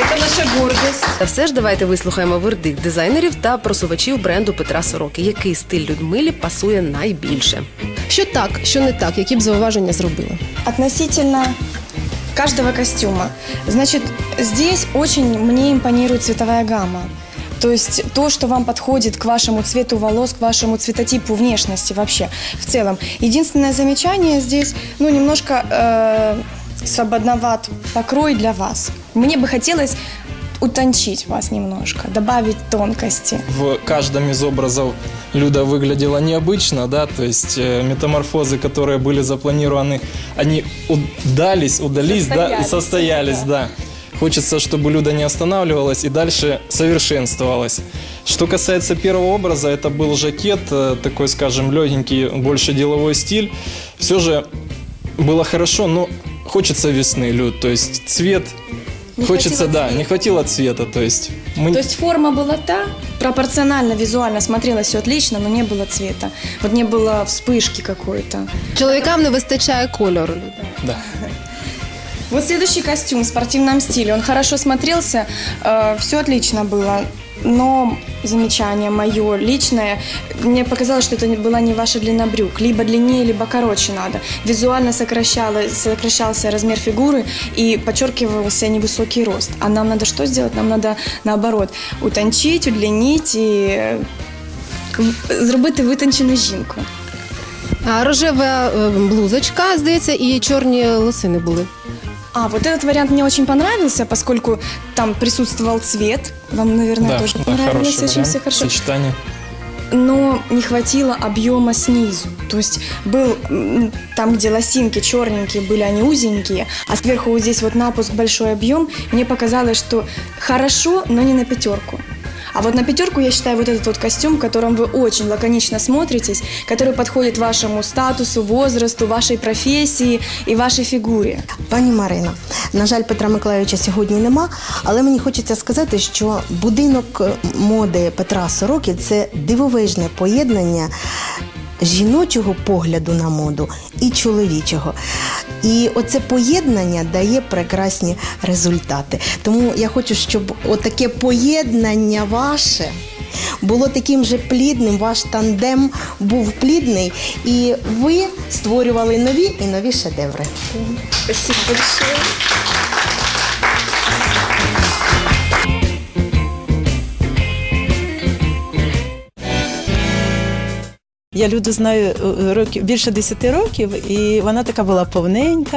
Это наша гордость. Та все ж давайте вислухаємо вердикт дизайнерів та просувачів бренду Петра Сороки. Який стиль Людмилі пасує найбільше? Що так, що не так, які б зауваження зробили? Относительно каждого костюма. Значит, здесь очень мне импонирует цветовая гамма. То есть то, что вам подходит к вашему цвету волос, к вашему цветотипу внешности вообще в целом. Единственное замечание здесь, ну, немножко э, свободноват покрой для вас. Мне бы хотелось утончить вас немножко, добавить тонкости. в каждом из образов Люда выглядела необычно, да, то есть э, метаморфозы, которые были запланированы, они удались, удались, да, и Состоялись, состоялись, да. Хочется, чтобы Люда не останавливалась и дальше совершенствовалась. Что касается первого образа, это был жакет, э, такой, скажем, легенький, больше деловой стиль. Все же было хорошо, но хочется весны, Люд, то есть цвет... Не хочется, хватило да, цвета. не хватило цвета, то есть мы То есть форма была та, пропорционально, визуально смотрелось все отлично, но не было цвета. Вот не было вспышки какой-то. Чоловікам не вистачає кольору. да. Вот следующий костюм в спортивном стиле. Он хорошо смотрелся, все отлично было. Но замечание мое личное, мне показалось, что это не- была не ваша длина брюк. Либо длиннее, либо короче надо. Визуально сокращало, сокращался размер фигуры и подчеркивался невысокий рост. А нам надо что сделать? Нам надо наоборот утончить, удлинить и е, в- зробити витончену жінку. А рожева е, блузочка, здається, і чорні лосини були. А, вот этот вариант мне очень понравился, поскольку там присутствовал цвет. Вам, наверное, да, тоже да, понравилось хороший очень вариант, все хорошо. сочетание. Но не хватило объема снизу. То есть был м, там, где лосинки черненькие были, они узенькие, а сверху вот здесь вот напуск большой объем. Мне показалось, что хорошо, но не на пятерку. А вот на пятерку я считаю вот этот вот костюм, в котором вы очень лаконично смотритесь, который подходит вашему статусу, возрасту, вашей профессии и вашей фигуре. Пані Марина, на жаль, Петра Миколайовича сьогодні нема, але мені хочеться сказати, що будинок е, моди Петра Сороки це дивовижне поєднання жіночого погляду на моду і чоловічого. І оце поєднання дає прекрасні результати. Тому я хочу, щоб отаке поєднання ваше було таким же плідним, ваш тандем був плідний, і ви створювали нові і нові шедеври. Спасибо большое. Я Люду знаю е, років більше 10 років, і вона така була повненька,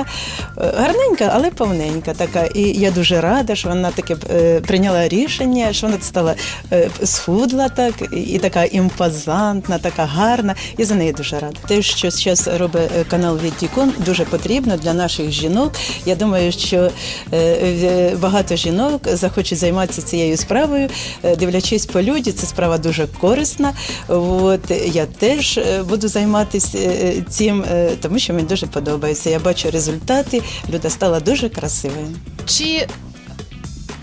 е, гарненька, але повненька така. І я дуже рада, що вона таке е, прийняла рішення, що вона стала е, схудла так, і- така імпозантна, така гарна. Я за неї дуже рада. Те, що зараз робить е, канал Віддікон, дуже потрібно для наших жінок. Я думаю, що е, е, багато жінок захочуть займатися цією справою, е, дивлячись по люді, це справа дуже корисна. От я теж е, буду займатися е, цим, е, тому що мені дуже подобається. Я бачу результати. Люда стала дуже красивою. Чи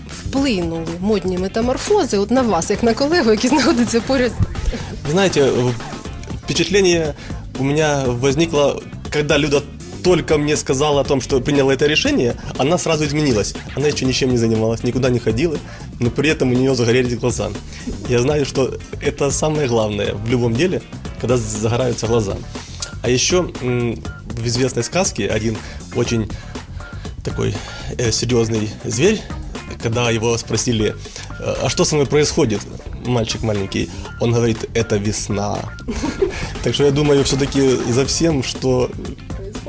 вплинули модні метаморфози от на вас, як на колегу, який знаходиться поряд? Вы знаете, э, впечатление у меня возникло, когда Люда только мне сказала о том, что приняла это решение, она сразу изменилась. Она еще ничем не занималась, никуда не ходила, но при этом у нее загорелись глаза. Я знаю, что это самое главное в любом деле, когда загораются глаза. А еще в известной сказке один очень такой э, серьезный зверь, когда его спросили, э, а что со мной происходит, мальчик маленький, он говорит, это весна. Так что я думаю, все-таки за всем, что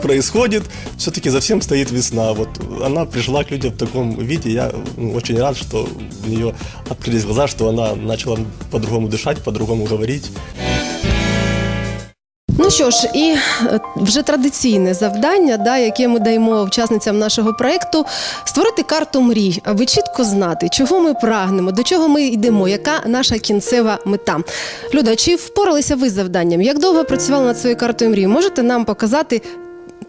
происходит, все-таки за всем стоит весна. Вот она пришла к людям в таком виде, я ну, очень рад, что у нее открылись глаза, что она начала по-другому дышать, по-другому говорить. Що ж, і е, вже традиційне завдання, да, яке ми даємо учасницям нашого проєкту, створити карту мрій, аби чітко знати, чого ми прагнемо, до чого ми йдемо, яка наша кінцева мета. Люда, чи впоралися ви з завданням? Як довго працювали над своєю картою мрій? Можете нам показати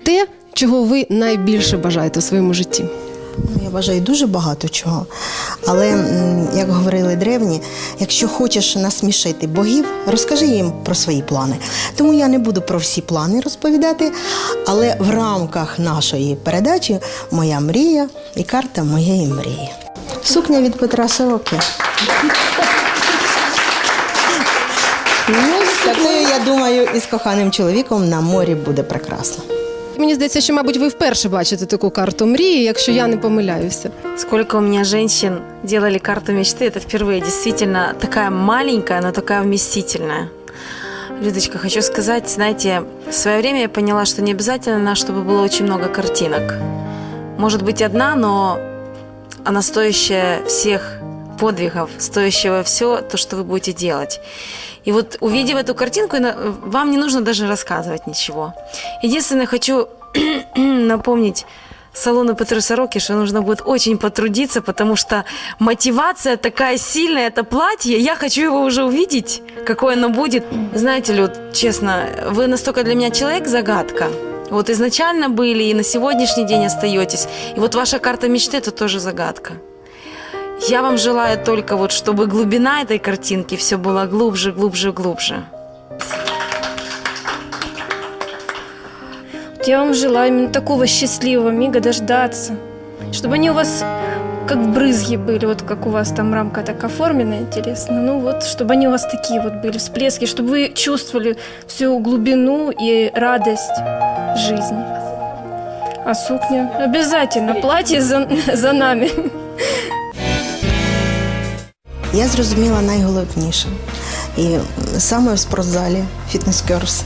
те, чого ви найбільше бажаєте у своєму житті? Я вважаю дуже багато чого. Але, як говорили древні, якщо хочеш насмішити богів, розкажи їм про свої плани. Тому я не буду про всі плани розповідати, але в рамках нашої передачі моя мрія і карта моєї мрії. Сукня від Петра Сороки. Такою, я думаю, і з коханим чоловіком на морі буде прекрасно. Мені здається, що, мабуть, ви вперше бачите таку карту мрії, якщо я не помиляюся. Сколько у меня женщин делали карту мечты, это впервые. Действительно, такая маленькая, но такая вместительная. Людочка, хочу сказать, знаете, в свое время я поняла, что не обязательно, чтобы было очень много картинок. Может быть одна, но она стоящая всех подвигов, стоящего все то, что вы будете делать. И вот увидев эту картинку, вам не нужно даже рассказывать ничего. Единственное, хочу напомнить салону Петру Сороки, что нужно будет очень потрудиться, потому что мотивация такая сильная, это платье, я хочу его уже увидеть, какое оно будет. Знаете, Люд, честно, вы настолько для меня человек-загадка. Вот изначально были и на сегодняшний день остаетесь. И вот ваша карта мечты – это тоже загадка. Я вам желаю только вот, чтобы глубина этой картинки все было глубже, глубже, глубже. Я вам желаю именно такого счастливого мига дождаться, чтобы они у вас как брызги были, вот как у вас там рамка так оформлена, интересно. Ну вот, чтобы они у вас такие вот были, всплески, чтобы вы чувствовали всю глубину и радость жизни. А сукня? Обязательно, платье за, за нами. Я зрозуміла найголовніше. І саме в спортзалі Girls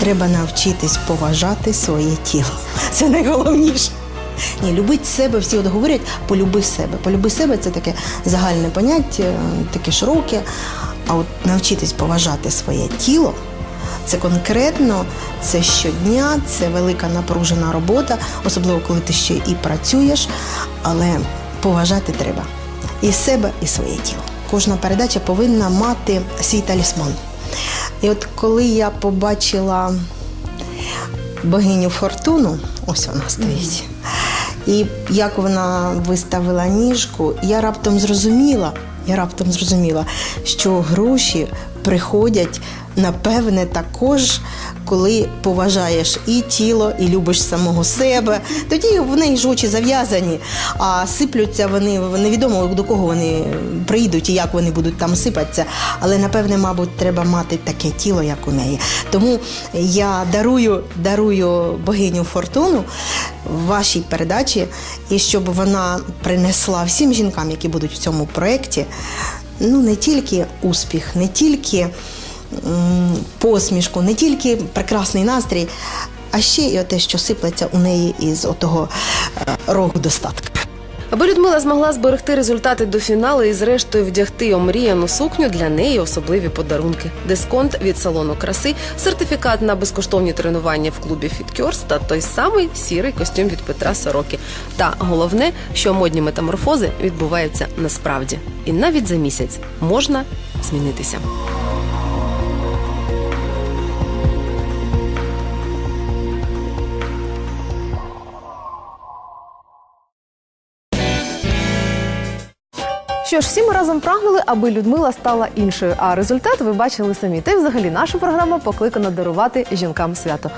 треба навчитись поважати своє тіло. Це найголовніше. Ні, любить себе, всі от говорять, полюби себе. Полюби себе це таке загальне поняття, таке широке. А от навчитись поважати своє тіло це конкретно, це щодня, це велика напружена робота, особливо коли ти ще і працюєш, але поважати треба і себе, і своє тіло. Кожна передача повинна мати свій талісман. І от коли я побачила богиню Фортуну, ось вона стоїть. І як вона виставила ніжку, я раптом зрозуміла, я раптом зрозуміла, що гроші приходять напевне також, коли поважаєш і тіло, і любиш самого себе. Тоді в неї ж очі зав'язані, а сиплються вони невідомо до кого вони прийдуть і як вони будуть там сипатися. Але напевне, мабуть, треба мати таке тіло, як у неї. Тому я дарую, дарую богиню Фортуну вашій передачі, і щоб вона принесла всім жінкам, які будуть в цьому проєкті, ну не тільки успіх, не тільки посмішку, не тільки прекрасний настрій, а ще й те, що сиплеться у неї із отого е, рогу достатку. Аби Людмила змогла зберегти результати до фіналу і зрештою вдягти омріяну сукню для неї особливі подарунки. Дисконт від салону краси, сертифікат на безкоштовні тренування в клубі FitCures та той самий сірий костюм від Петра Сороки. Та головне, що модні метаморфози відбуваються насправді, і навіть за місяць можна змінитися. Що ж, всі ми разом прагнули, аби Людмила стала іншою. А результат ви бачили самі. Та й взагалі наша програма покликана дарувати жінкам свято.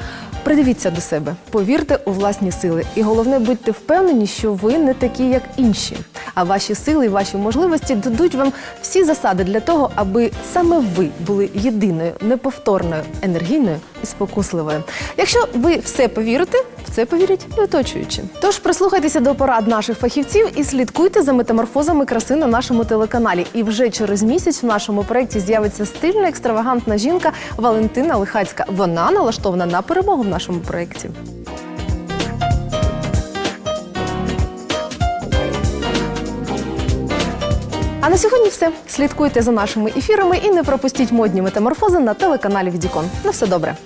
Придивіться до себе, повірте у власні сили, і головне, будьте впевнені, що ви не такі, як інші. А ваші сили і ваші можливості дадуть вам всі засади для того, аби саме ви були єдиною, неповторною, енергійною і спокусливою. Якщо ви все повірите, в це повірять і оточуючі. Тож прислухайтеся до порад наших фахівців і слідкуйте за метаморфозами краси на нашому телеканалі. І вже через місяць в нашому проєкті з'явиться стильна екстравагантна жінка Валентина Лихацька. Вона налаштована на перемогу нашому проєкті. А на сьогодні все. Слідкуйте за нашими ефірами і не пропустіть модні метаморфози на телеканалі Відікон. На все добре.